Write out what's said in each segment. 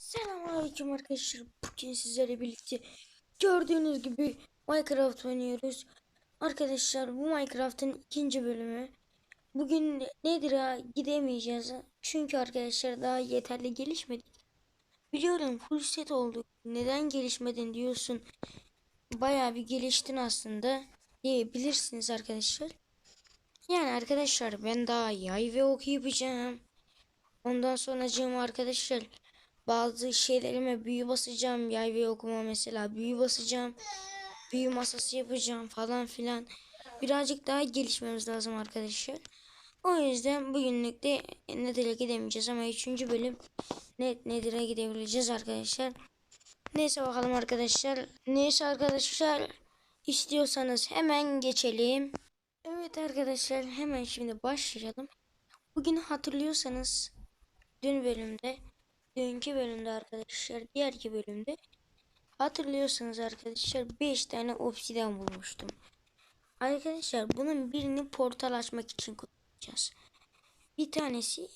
Selamünaleyküm arkadaşlar. Bugün sizlerle birlikte gördüğünüz gibi Minecraft oynuyoruz. Arkadaşlar bu Minecraft'ın ikinci bölümü. Bugün nedir ha gidemeyeceğiz. Çünkü arkadaşlar daha yeterli gelişmedik. Biliyorum full set olduk. Neden gelişmedin diyorsun. Bayağı bir geliştin aslında diyebilirsiniz arkadaşlar. Yani arkadaşlar ben daha yay ve ok yapacağım. Ondan sonra arkadaşlar bazı şeylerime büyü basacağım. Yay ve okuma mesela büyü basacağım. Büyü masası yapacağım falan filan. Birazcık daha gelişmemiz lazım arkadaşlar. O yüzden bugünlük de Nether'e gidemeyeceğiz ama 3. bölüm net Nether'e gidebileceğiz arkadaşlar. Neyse bakalım arkadaşlar. Neyse arkadaşlar istiyorsanız hemen geçelim. Evet arkadaşlar hemen şimdi başlayalım. Bugün hatırlıyorsanız dün bölümde dünkü bölümde arkadaşlar diğer iki bölümde hatırlıyorsanız arkadaşlar 5 tane obsidian bulmuştum. Arkadaşlar bunun birini portal açmak için kullanacağız. Bir tanesi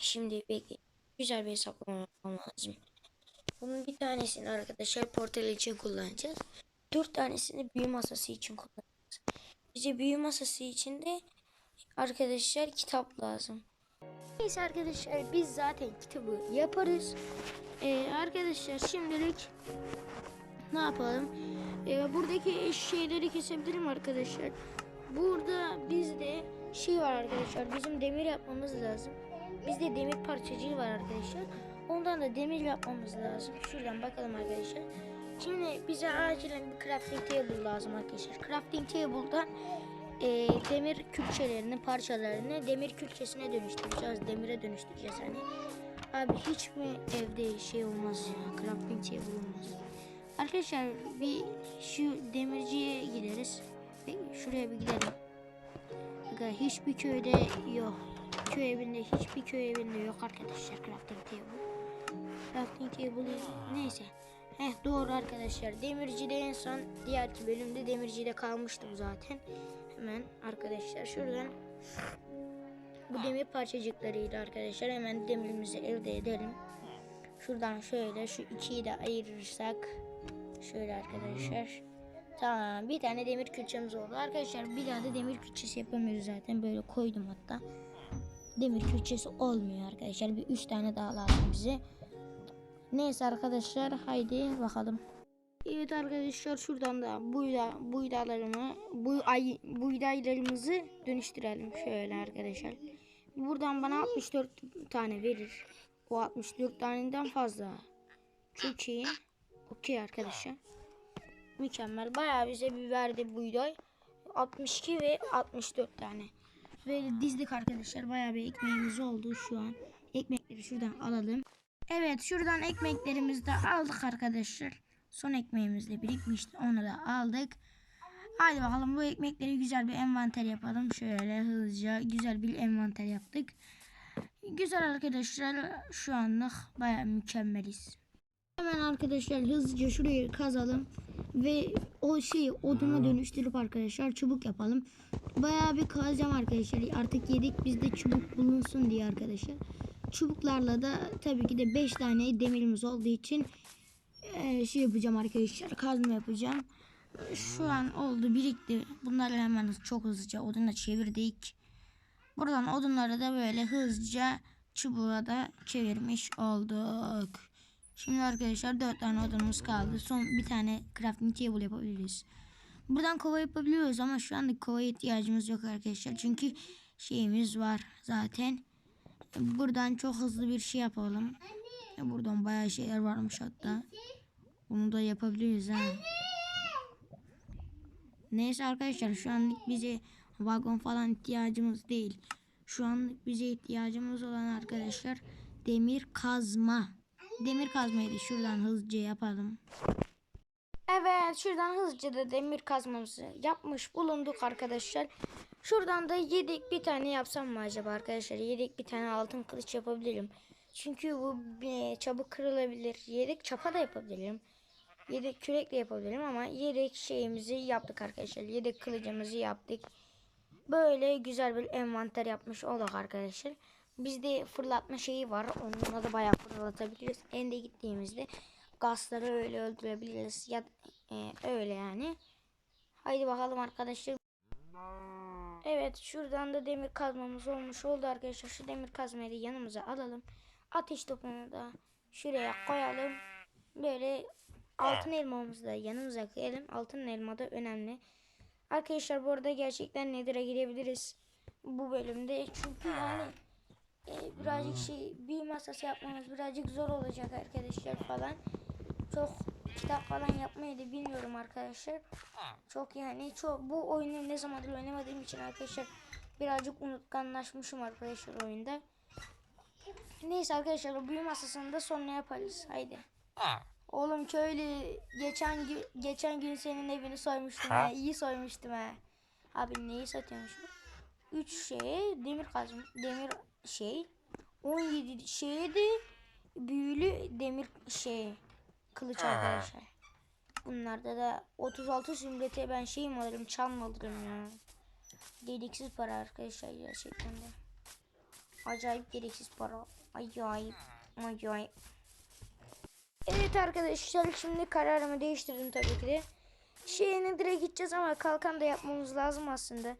şimdi bekle güzel bir hesaplama lazım. Bunun bir tanesini arkadaşlar portal için kullanacağız. 4 tanesini büyü masası için kullanacağız. Bize büyü masası için de arkadaşlar kitap lazım. Neyse arkadaşlar biz zaten kitabı yaparız. Ee, arkadaşlar şimdilik ne yapalım? Ee, buradaki şeyleri kesebilirim arkadaşlar. Burada bizde şey var arkadaşlar. Bizim demir yapmamız lazım. Bizde demir parçacığı var arkadaşlar. Ondan da demir yapmamız lazım. Şuradan bakalım arkadaşlar. Şimdi bize acilen bir crafting table lazım arkadaşlar. Crafting table'dan e, demir külçelerinin parçalarını demir külçesine dönüştüreceğiz. Demire dönüştüreceğiz hani. Abi hiç mi evde şey olmaz ya? Crafting table olmaz. Arkadaşlar bir şu demirciye gideriz. Bir şuraya bir gidelim. Aga hiçbir köyde yok. Köy evinde hiçbir köy evinde yok arkadaşlar crafting table. Crafting table neyse. Heh doğru arkadaşlar. Demircide en son diğerki bölümde demircide kalmıştım zaten. Hemen arkadaşlar şuradan bu demir parçacıklarıyla arkadaşlar hemen demirimizi elde edelim. Şuradan şöyle şu ikiyi de ayırırsak şöyle arkadaşlar. Tamam bir tane demir külçemiz oldu. Arkadaşlar bir daha da demir külçesi yapamıyoruz zaten. Böyle koydum hatta. Demir külçesi olmuyor arkadaşlar. Bir üç tane daha lazım bize. Neyse arkadaşlar haydi bakalım. Evet arkadaşlar şuradan da buyda, buydalarımı bu ay buydaylarımızı dönüştürelim şöyle arkadaşlar. Buradan bana 64 tane verir. O 64 taneden fazla. Çok iyi. Okey arkadaşlar. Mükemmel. Bayağı bize bir verdi buğday. 62 ve 64 tane. Böyle dizdik arkadaşlar. Bayağı bir ekmeğimiz oldu şu an. Ekmekleri şuradan alalım. Evet şuradan ekmeklerimizi de aldık arkadaşlar. Son ekmeğimizle birikmişti. Onu da aldık. Hadi bakalım bu ekmekleri güzel bir envanter yapalım. Şöyle hızlıca güzel bir envanter yaptık. Güzel arkadaşlar şu anlık baya mükemmeliz. Hemen arkadaşlar hızlıca şurayı kazalım. Ve o şeyi oduna dönüştürüp arkadaşlar çubuk yapalım. Baya bir kazacağım arkadaşlar. Artık yedik bizde çubuk bulunsun diye arkadaşlar. Çubuklarla da tabii ki de 5 tane demirimiz olduğu için e, şey yapacağım arkadaşlar. Kazma yapacağım. Şu an oldu birikti. Bunları hemen çok hızlıca oduna çevirdik. Buradan odunları da böyle hızlıca çubuğa da çevirmiş olduk. Şimdi arkadaşlar 4 tane odunumuz kaldı. Son bir tane crafting table yapabiliriz. Buradan kova yapabiliyoruz ama şu anda kovaya ihtiyacımız yok arkadaşlar. Çünkü şeyimiz var zaten. Buradan çok hızlı bir şey yapalım. Buradan bayağı şeyler varmış hatta. Bunu da yapabiliriz ha. Neyse arkadaşlar şu anlık bize vagon falan ihtiyacımız değil. Şu anlık bize ihtiyacımız olan arkadaşlar demir kazma. Demir kazmayı da şuradan hızlıca yapalım. Evet şuradan hızlıca da demir kazmamızı yapmış bulunduk arkadaşlar. Şuradan da yedek bir tane yapsam mı acaba arkadaşlar? Yedek bir tane altın kılıç yapabilirim. Çünkü bu e, çabuk kırılabilir. Yedek çapa da yapabilirim. Yedek kürekle yapabilirim ama yedek şeyimizi yaptık arkadaşlar. Yedek kılıcımızı yaptık. Böyle güzel bir envanter yapmış olduk arkadaşlar. bizde fırlatma şeyi var. Onunla da bayağı fırlatabiliriz. Ende gittiğimizde gazları öyle öldürebiliriz. Ya e, öyle yani. Haydi bakalım arkadaşlar. Evet şuradan da demir kazmamız olmuş oldu arkadaşlar. Şu demir kazmayı da yanımıza alalım. Ateş topunu da şuraya koyalım. Böyle altın elmamızı da yanımıza koyalım. Altın elma da önemli. Arkadaşlar bu arada gerçekten Nether'a girebiliriz. Bu bölümde. Çünkü yani e, birazcık şey bir masası yapmamız birazcık zor olacak arkadaşlar falan. Çok kitap falan yapmayı da bilmiyorum arkadaşlar. Çok yani çok bu oyunu ne zamandır oynamadığım için arkadaşlar birazcık unutkanlaşmışım arkadaşlar oyunda. Neyse arkadaşlar o büyü masasını da sonra yaparız. Haydi. Oğlum köylü geçen gün geçen gün senin evini soymuştum ha. İyi soymuştum ha. Abi neyi satıyormuş? 3 şey demir kazma demir şey 17 şeydi büyülü demir şey kılıç arkadaşlar. Bunlarda da 36 zümrete ben şey mi alırım çan mı alırım ya. Gereksiz para arkadaşlar gerçekten de. Acayip gereksiz para. Acayip. Acayip. Evet arkadaşlar şimdi kararımı değiştirdim tabii ki de. Şeyine direkt gideceğiz ama kalkan da yapmamız lazım aslında.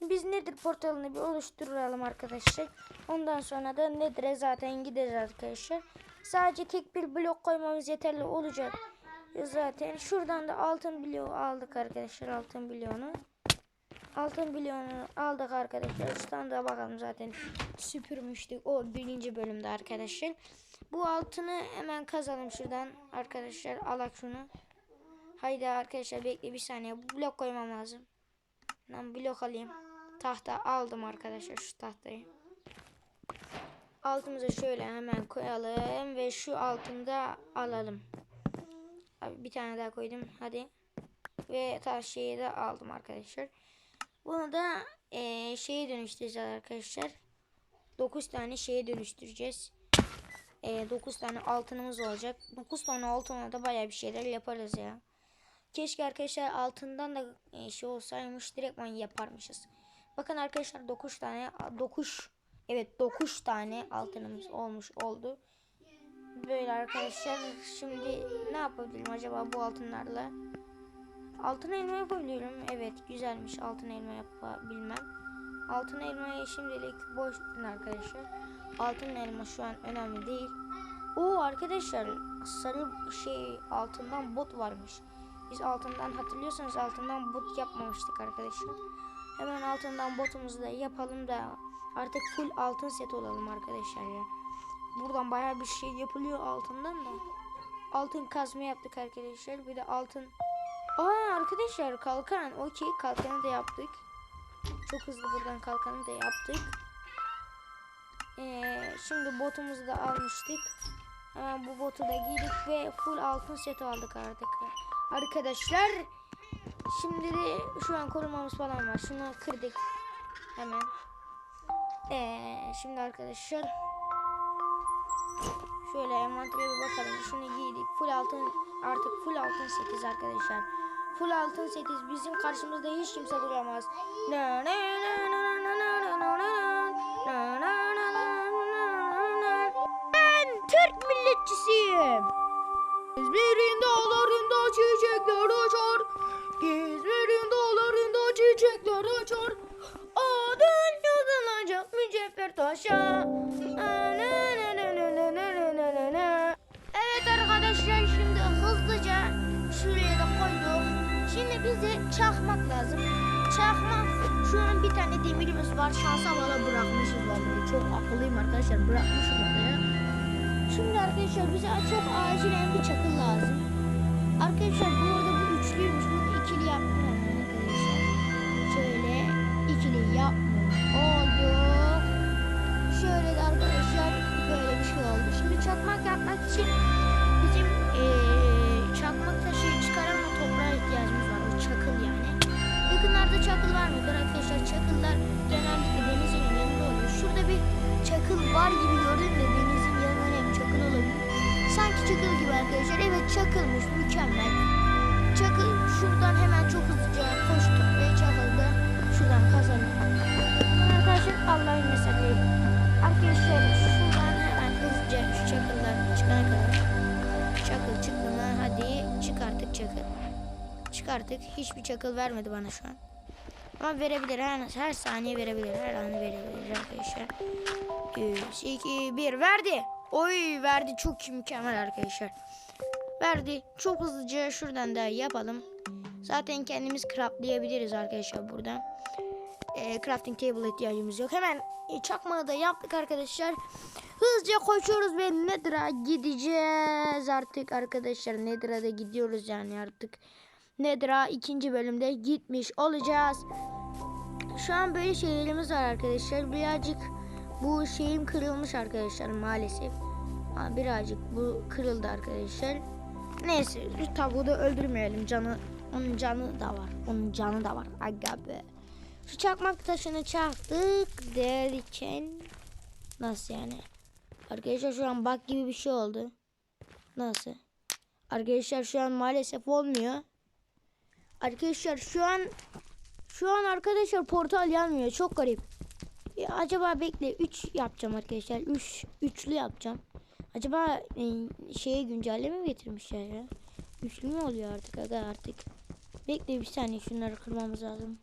Biz nedir portalını bir oluşturalım arkadaşlar. Ondan sonra da nedir'e zaten gideceğiz arkadaşlar. Sadece tek bir blok koymamız yeterli olacak. Zaten şuradan da altın bloğu aldık arkadaşlar altın bloğunu. Altın bloğunu aldık arkadaşlar. Şuradan da bakalım zaten süpürmüştük o birinci bölümde arkadaşlar. Bu altını hemen kazalım şuradan arkadaşlar. Alak şunu. Haydi arkadaşlar bekle bir saniye. Blok koymam lazım. Ben blok alayım. Tahta aldım arkadaşlar şu tahtayı. Altımıza şöyle hemen koyalım ve şu altında alalım. Abi bir tane daha koydum. Hadi. Ve taş şeyi de aldım arkadaşlar. Bunu da e, şeye dönüştüreceğiz arkadaşlar. 9 tane şeye dönüştüreceğiz. E, 9 tane altınımız olacak. 9 tane altına da baya bir şeyler yaparız ya. Keşke arkadaşlar altından da e, şey olsaymış direktman yaparmışız. Bakın arkadaşlar 9 tane 9 evet 9 tane altınımız olmuş oldu. Böyle arkadaşlar şimdi ne yapabilirim acaba bu altınlarla? Altın elma yapabiliyorum. Evet güzelmiş altın elma yapabilmem. Altın elmayı şimdilik boş arkadaşlar. Altın elma şu an önemli değil. O arkadaşlar sarı şey altından bot varmış. Biz altından hatırlıyorsanız altından bot yapmamıştık arkadaşlar. Hemen altından botumuzu da yapalım da artık full altın set olalım arkadaşlar ya. Buradan baya bir şey yapılıyor altından da. Altın kazma yaptık arkadaşlar. Bir de altın. Aa arkadaşlar kalkan. Okey kalkanı da yaptık. Çok hızlı buradan kalkanı da yaptık. Ee, şimdi botumuzu da almıştık. Hemen bu botu da giydik ve full altın set aldık artık. Arkadaşlar şimdi de şu an korumamız falan var. Şunu kırdık hemen. Ee, şimdi arkadaşlar şöyle envantere bir bakalım. Şunu giydik. Full altın artık full altın 8 arkadaşlar. Full altın 8 bizim karşımızda hiç kimse duramaz. Na na na na na na na na çiçekçisiyim. İzmir'in dağlarında çiçekler açar. İzmir'in dağlarında çiçekler açar. Adın yazılacak mücevher taşa. Evet arkadaşlar şimdi hızlıca şuraya da koyduk. Şimdi bize çakmak lazım. Çakmak. Şunun bir tane demirimiz var. Şansa bana bırakmışız vallahi. Çok akıllıyım arkadaşlar. Bırakmışım Şimdi arkadaşlar bize çok acilen bir çakıl lazım. Arkadaşlar bu arada bu üçlüymüş. Bunu ikili yaptım arkadaşlar. Şöyle ikili yapmış olduk. Şöyle de arkadaşlar böyle bir şey oldu. Şimdi çakmak yapmak için bizim eee çakmak taşı çıkaran toprağa ihtiyacımız var. O çakıl yani. Yakınlarda çakıl var mıdır arkadaşlar? Çakıllar genellikle denizin yanında oluyor. Şurada bir çakıl var gibi çakıl gibi arkadaşlar. Evet çakılmış mükemmel. Çakıl şuradan hemen çok hızlıca koştuk ve çakıldı. Şuradan kazandık. Arkadaşlar Allah'ın mesajı Arkadaşlar şuradan hemen hızlıca şu çakıllar çıkana kadar. Çakıl çıktı mı? Hadi çık artık çakıl. Çık artık. Hiçbir çakıl vermedi bana şu an. Ama verebilir. Her, her saniye verebilir. Her an verebilir arkadaşlar. 3, 2, 1 verdi. Oy verdi. Çok mükemmel arkadaşlar. Verdi. Çok hızlıca şuradan da yapalım. Zaten kendimiz craftlayabiliriz arkadaşlar buradan. Ee, crafting table ihtiyacımız yok. Hemen e, çakmağı da yaptık arkadaşlar. Hızlıca koşuyoruz ve Nether'a gideceğiz artık arkadaşlar. Nether'a da gidiyoruz yani artık. Nether'a ikinci bölümde gitmiş olacağız. Şu an böyle şeylerimiz var arkadaşlar. Birazcık bu şeyim kırılmış arkadaşlar maalesef. Ha, birazcık bu kırıldı arkadaşlar. Neyse şu tavuğu öldürmeyelim. Canı onun canı da var. Onun canı da var. Aga be. Şu çakmak taşını çaktık derken nasıl yani? Arkadaşlar şu an bak gibi bir şey oldu. Nasıl? Arkadaşlar şu an maalesef olmuyor. Arkadaşlar şu an şu an arkadaşlar portal yanmıyor. Çok garip. Ya acaba bekle 3 yapacağım arkadaşlar. 3 üçlü yapacağım. Acaba e, şeye güncelleme mi getirmişler ya? Üçlü mü oluyor artık aga artık? Bekle bir saniye şunları kırmamız lazım.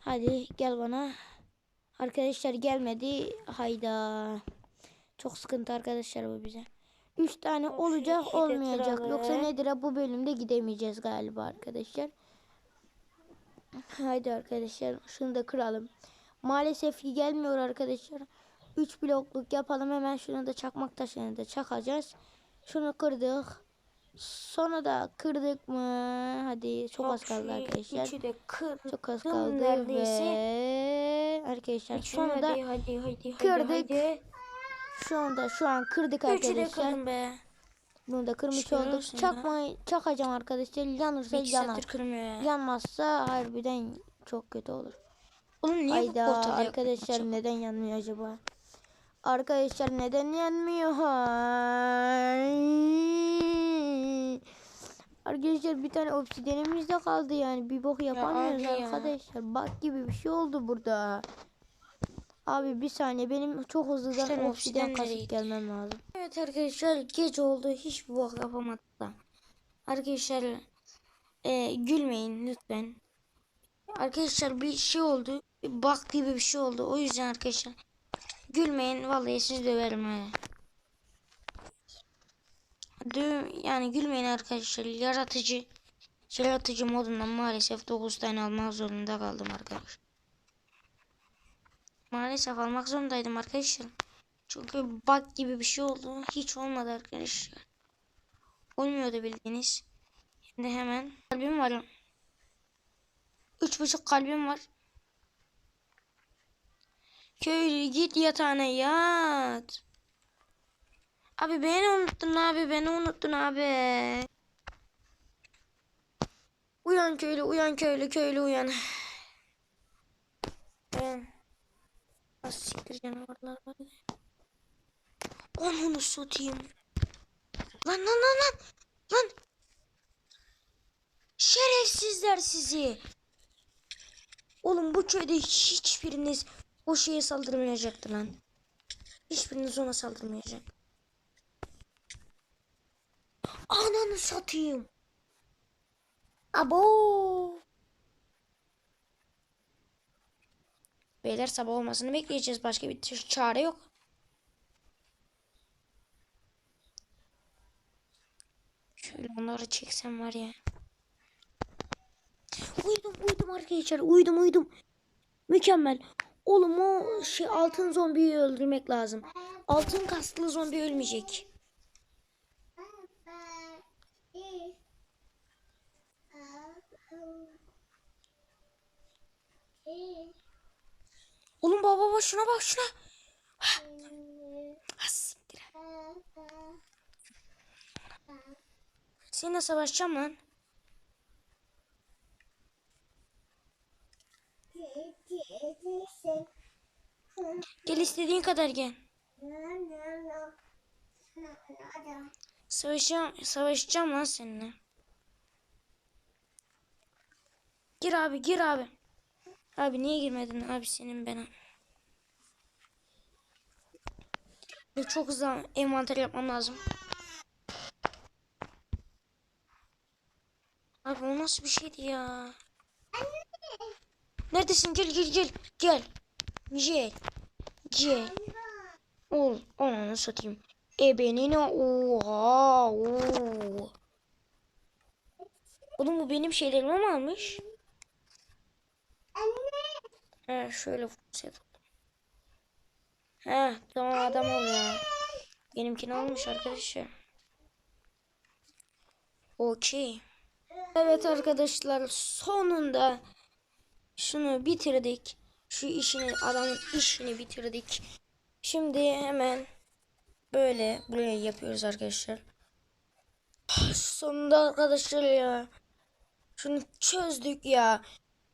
Hadi gel bana. Arkadaşlar gelmedi. Hayda. Çok sıkıntı arkadaşlar bu bize. 3 tane Of, olacak olmayacak. kralı. Yoksa nedir bu bölümde gidemeyeceğiz galiba arkadaşlar. Haydi arkadaşlar şunu da kıralım. Maalesef ki gelmiyor arkadaşlar. 3 blokluk yapalım hemen şunu da çakmak taşını da çakacağız. Şunu kırdık. Sonra da kırdık mı? Hadi çok az kaldı arkadaşlar. Üçü de kır. Çok az Kırdım kaldı neredeyse. ve arkadaşlar Üçünü sonra da hadi hadi hadi kırdık. hadi. şu anda şu an kırdık Üçü de arkadaşlar. kırdım be. Bunu da kırmış Şükürler olduk. Çakmayı çakacağım arkadaşlar. Yanırsa İki yanar. Yanmazsa harbiden çok kötü olur. Oğlum niye bu Hayda portalı arkadaşlar yapmadın? neden yanmıyor acaba? Arkadaşlar neden yanmıyor? Arkadaşlar bir tane obsidenimiz de kaldı yani. Bir bok yapamıyoruz ya. arkadaşlar. Bak gibi bir şey oldu burada. Abi bir saniye benim çok hızlıdan tane obsiden kasıp gelmem lazım. Evet arkadaşlar gece oldu hiçbir bok yapamadık da. Arkadaşlar e, gülmeyin lütfen. Arkadaşlar bir şey oldu. Bak gibi bir şey oldu. O yüzden arkadaşlar gülmeyin. Vallahi siz döverim ha. Dö yani gülmeyin arkadaşlar. Yaratıcı yaratıcı modundan maalesef 9 tane almak zorunda kaldım arkadaşlar. Maalesef almak zorundaydım arkadaşlar. Çünkü bug gibi bir şey oldu. Hiç olmadı arkadaşlar. Olmuyordu bildiğiniz. Şimdi hemen kalbim var. Üç buçuk kalbim var. Köylü git yatağına yat. Abi beni unuttun abi beni unuttun abi. Uyan köylü uyan köylü köylü uyan. Uyan. Az siktir canavarlar var ya. Onu satayım. Lan lan lan lan. Lan. Şerefsizler sizi. Oğlum bu köyde hiçbiriniz o şeye saldırmayacaktı lan. Hiçbiriniz ona saldırmayacak. Ananı satayım. Abo. Beyler sabah olmasını bekleyeceğiz. Başka bir çare yok. Şöyle onları çeksem var ya. Uyudum uyudum arkadaşlar. Uyudum uyudum. Mükemmel. Oğlum o şey altın zombiyi öldürmek lazım. Altın kaslı zombi ölmeyecek. Oğlum baba baba şuna bak şuna. Ha, siktir. Seninle savaşacağım lan. Gel istediğin kadar gel. Savaşacağım, savaşacağım lan seninle. Gir abi, gir abi. Abi niye girmedin abi senin ben? Ve çok hızlı envanter yapmam lazım. Abi o nasıl bir şeydi ya? Neredesin? Gel gel gel. Gel. Gel. Gel. Ol. Ananı satayım. Ebenine oha. Oo. Oğlum bu benim şeylerimi mi almış? He şöyle set. He tamam adam ol ya. Benimkini almış arkadaşlar. Okey. Evet arkadaşlar sonunda şunu bitirdik. Şu işini adamın işini bitirdik. Şimdi hemen böyle buraya yapıyoruz arkadaşlar. Sonunda arkadaşlar ya. Şunu çözdük ya.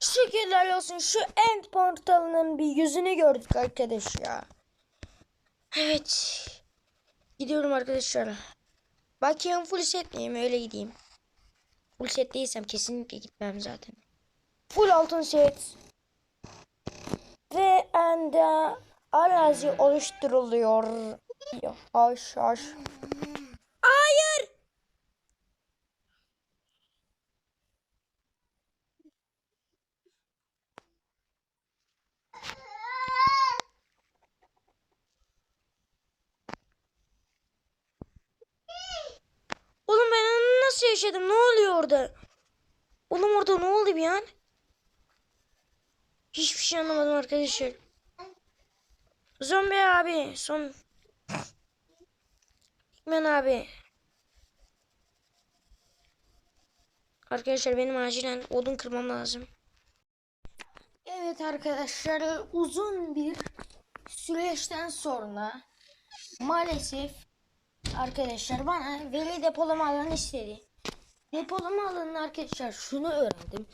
Şükürler olsun şu end portalının bir yüzünü gördük arkadaş ya. Evet. Gidiyorum arkadaşlar. Bakayım full set miyim öyle gideyim. Full set değilsem kesinlikle gitmem zaten. Full altın set. Ve anda arazi oluşturuluyor. Haş haş. Hayır. Oğlum ben nasıl yaşadım? Ne oluyor orada? Oğlum orada ne oldu bir an? Hiçbir şey anlamadım arkadaşlar. Zombi abi son. Hikmen abi. Arkadaşlar benim acilen odun kırmam lazım. Evet arkadaşlar uzun bir süreçten sonra maalesef arkadaşlar bana veri depolama alanı istedi. Depolama alanı arkadaşlar şunu öğrendim.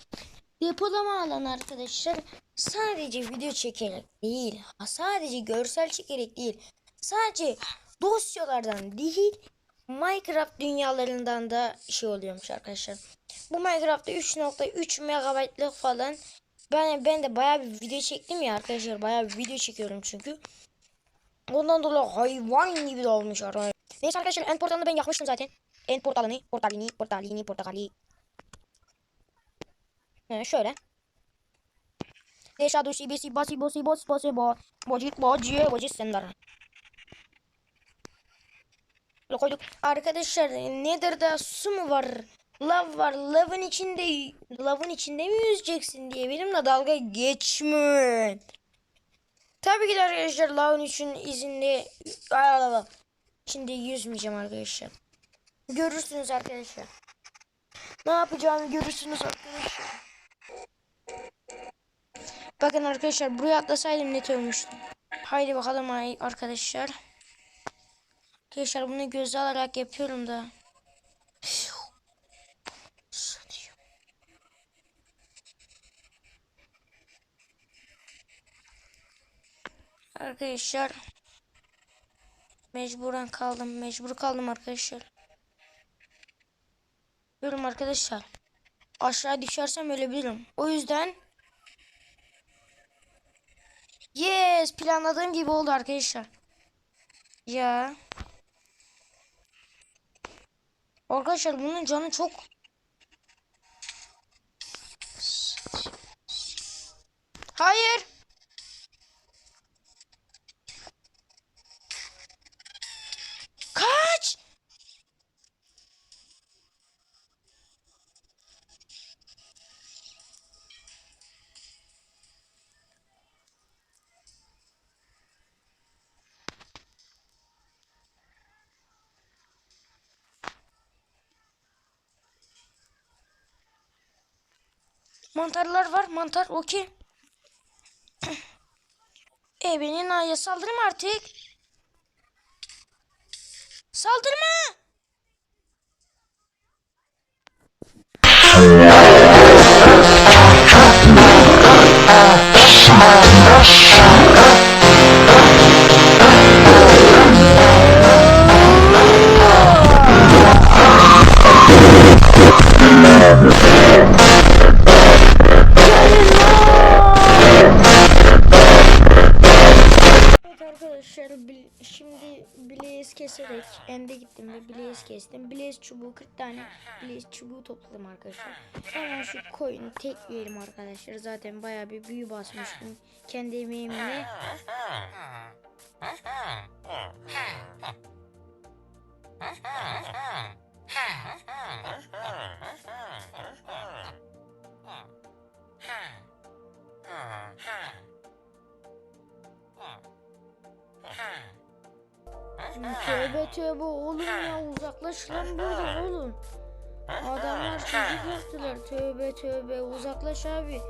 Depolama alanı arkadaşlar sadece video çekerek değil, sadece görsel çekerek değil, sadece dosyalardan değil, Minecraft dünyalarından da şey oluyormuş arkadaşlar. Bu Minecraft'ta 3.3 megabaytlık falan. Ben ben de bayağı bir video çektim ya arkadaşlar. Bayağı bir video çekiyorum çünkü. Ondan dolayı hayvan gibi olmuş arkadaşlar. Neyse arkadaşlar end portalını ben yakmıştım zaten. End portalını, portalini, portalini, portakali. Ee, şöyle. Deixa do si si basi bosi bos bosi bo. Boci boci boci sender. Koyduk. Arkadaşlar Nether'da su mu var? Lav var. Lavın içinde lavın içinde mi yüzeceksin diye benimle dalga geçmeyin. Tabii ki de arkadaşlar lavın için izinde içinde yüzmeyeceğim arkadaşlar. Görürsünüz arkadaşlar. Ne yapacağımı görürsünüz arkadaşlar. Bakın arkadaşlar buraya atlasaydım net ölmüştüm. Haydi bakalım arkadaşlar. Arkadaşlar bunu göze alarak yapıyorum da. Arkadaşlar mecburen kaldım. Mecbur kaldım arkadaşlar. Diyorum arkadaşlar. Aşağı düşersem ölebilirim. O yüzden Yes planladığım gibi oldu arkadaşlar. Ya. Arkadaşlar bunun canı çok Hayır. Kaç. Mantarlar var. Mantar okey. e benim aya saldırma artık. Saldırma. Evet keserek ende gittim ve blaze kestim. Blaze çubuğu 40 tane blaze çubuğu topladım arkadaşlar. Hemen şu koyunu tekleyelim arkadaşlar. Zaten bayağı bir büyü basmıştım. Kendi emeğimle. Tövbe tövbe oğlum ya uzaklaş lan buradan oğlum. Adamlar çocuk yaptılar. Tövbe tövbe uzaklaş abi.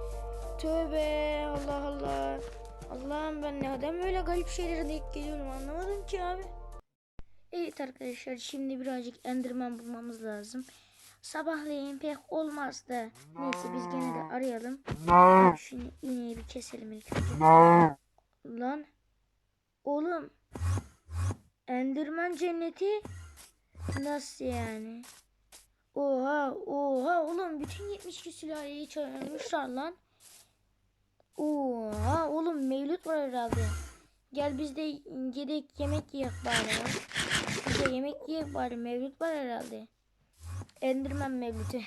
Tövbe Allah Allah. Allah'ım ben neden böyle garip şeylere denk geliyorum anlamadım ki abi. Evet arkadaşlar şimdi birazcık enderman bulmamız lazım. Sabahleyin pek olmaz da. Neyse biz gene de arayalım. Şimdi iğneyi bir keselim ilk önce. Lan. Oğlum. Enderman cenneti nasıl yani? Oha oha oğlum bütün 72 sülaleyi çağırmışlar lan. Oha oğlum mevlüt var herhalde. Gel biz de yedek yemek yiyek bari. Biz de yemek yiyek bari mevlüt var herhalde. Enderman mevlütü.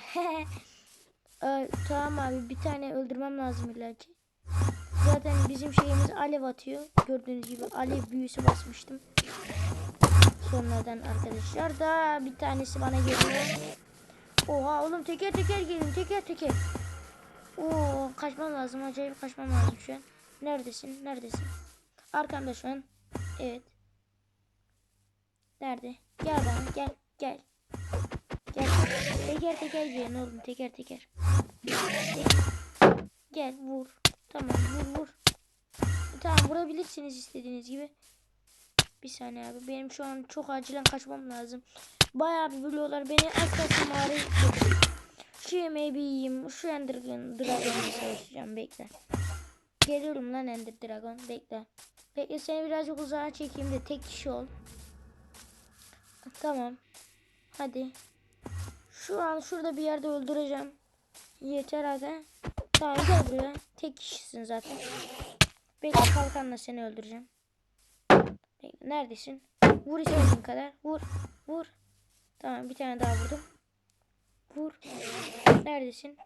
Aa, tamam abi bir tane öldürmem lazım illaki. Zaten bizim şeyimiz alev atıyor. Gördüğünüz gibi alev büyüsü basmıştım. Sonradan arkadaşlar da bir tanesi bana geliyor. Oha oğlum teker teker gelin teker teker. Oo kaçmam lazım acayip kaçmam lazım şu an. Neredesin neredesin? Arkamda şu an. Evet. Nerede? Gel bana gel gel. Gel. Teker teker gelin oğlum teker teker. Gel vur. Tamam vur vur. Tamam vurabilirsiniz istediğiniz gibi. Bir saniye abi. Benim şu an çok acilen kaçmam lazım. Bayağı bir biliyorlar beni. Az kalsın mağaraya Şu yemeği bir yiyeyim. Şu Ender Dragon'la savaşacağım. Bekle. Geliyorum lan Ender Dragon. Bekle. Bekle seni birazcık uzağa çekeyim de tek kişi ol. Tamam. Hadi. Şu an şurada bir yerde öldüreceğim. Yeter hadi. Tamam gel buraya. Tek kişisin zaten. Bekle kalkanla seni öldüreceğim. Neredesin? Vur istediğin kadar. Vur. Vur. Tamam bir tane daha vurdum. Vur. Neredesin?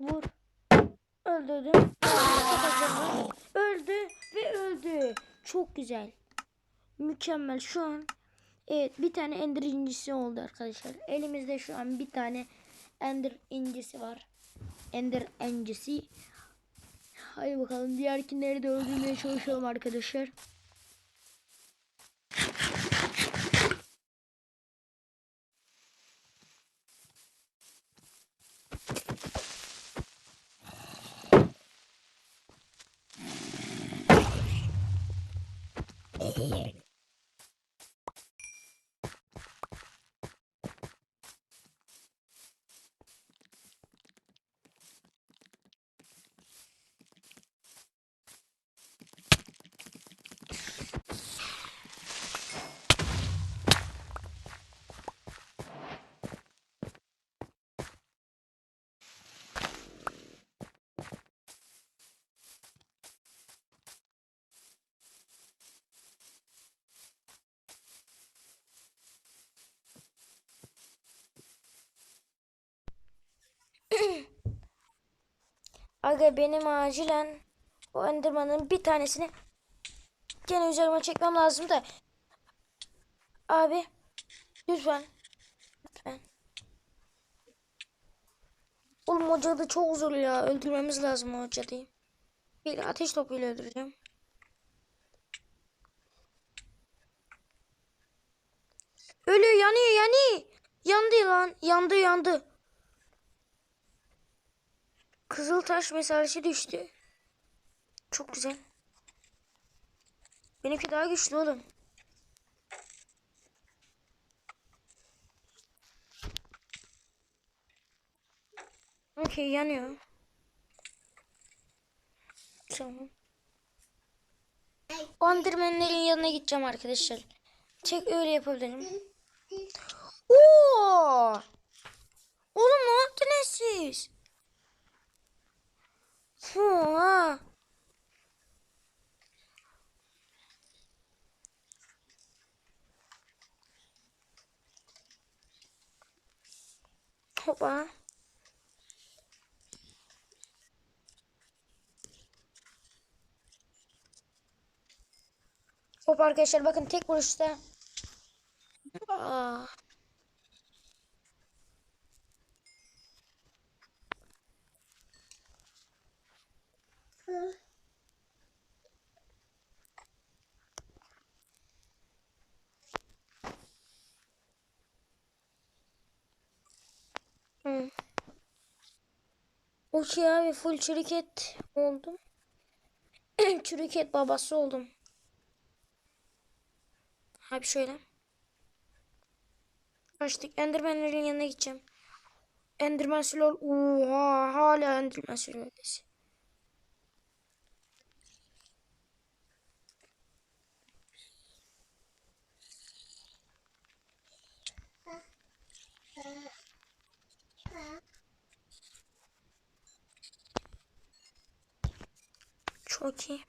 Vur. Öldürdüm. Öldü ve öldü. Çok güzel. Mükemmel. Şu an evet bir tane ender incisi oldu arkadaşlar. Elimizde şu an bir tane ender incisi var. Ender incisi. Hadi bakalım diğerkinleri de öldürmeye çalışalım arkadaşlar. Aga benim acilen o Enderman'ın bir tanesini gene üzerime çekmem lazım da. Abi lütfen. Lütfen. Oğlum o cadı çok zor ya. Öldürmemiz lazım o cadıyı. Bir ateş topuyla öldüreceğim. Ölüyor yanıyor yanıyor. Yandı lan. Yandı yandı. Kızıl taş meselesi düştü. Çok güzel. Benimki daha güçlü oğlum. Okey yanıyor. Tamam. Enderman'lerin yanına gideceğim arkadaşlar. Tek öyle yapabilirim. Oo! Oğlum ne yaptınız siz? Fuh. Hoppa. Hop arkadaşlar bakın tek vuruşta. Ah. Hı. Okey abi full çürüket oldum. çürüket babası oldum. Abi şöyle. Açtık. Enderman'lerin yanına gideceğim. Enderman Slow. Oha hala Enderman Slow'desin. Çok iyi.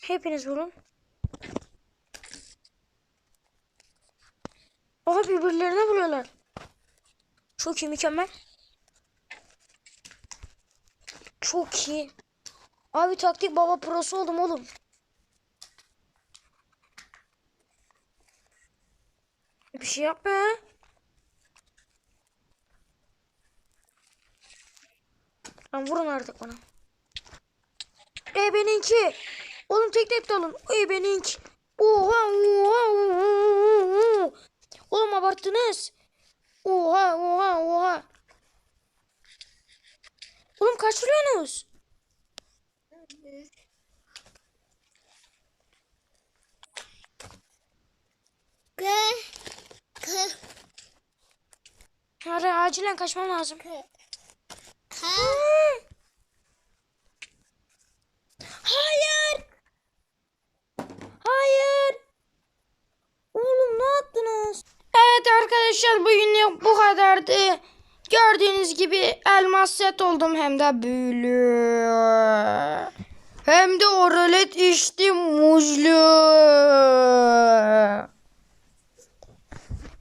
Hepiniz vurun. Aha birbirlerine vuruyorlar. Çok iyi mükemmel. Çok iyi. Abi taktik baba prosu oldum oğlum. Bir şey yapma Lan vurun artık bana. E benimki. Oğlum tek tek dalın. E benimki. Oha oha oha. Oğlum abarttınız. Oha oha oha. Oğlum kaç vuruyorsunuz? Hadi acilen kaçmam lazım. Hayır. Hayır. Oğlum ne yaptınız? Evet arkadaşlar bugün bu kadardı. Gördüğünüz gibi elmas set oldum hem de büyülü. Hem de oralet içtim muzlu.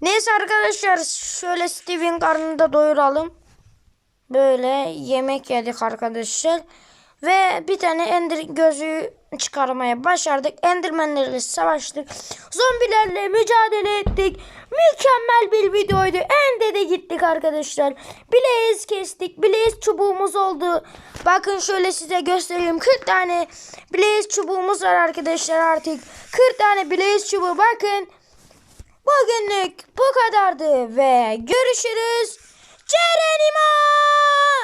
Neyse arkadaşlar şöyle Steve'in karnını da doyuralım. Böyle yemek yedik arkadaşlar. Ve bir tane ender gözü çıkarmaya başardık. Endermenlerle savaştık. Zombilerle mücadele ettik. Mükemmel bir videoydu. Ende de gittik arkadaşlar. Blaze kestik. Blaze çubuğumuz oldu. Bakın şöyle size göstereyim. 40 tane Blaze çubuğumuz var arkadaşlar artık. 40 tane Blaze çubuğu bakın. Bugünlük bu kadardı ve görüşürüz. ェレニモ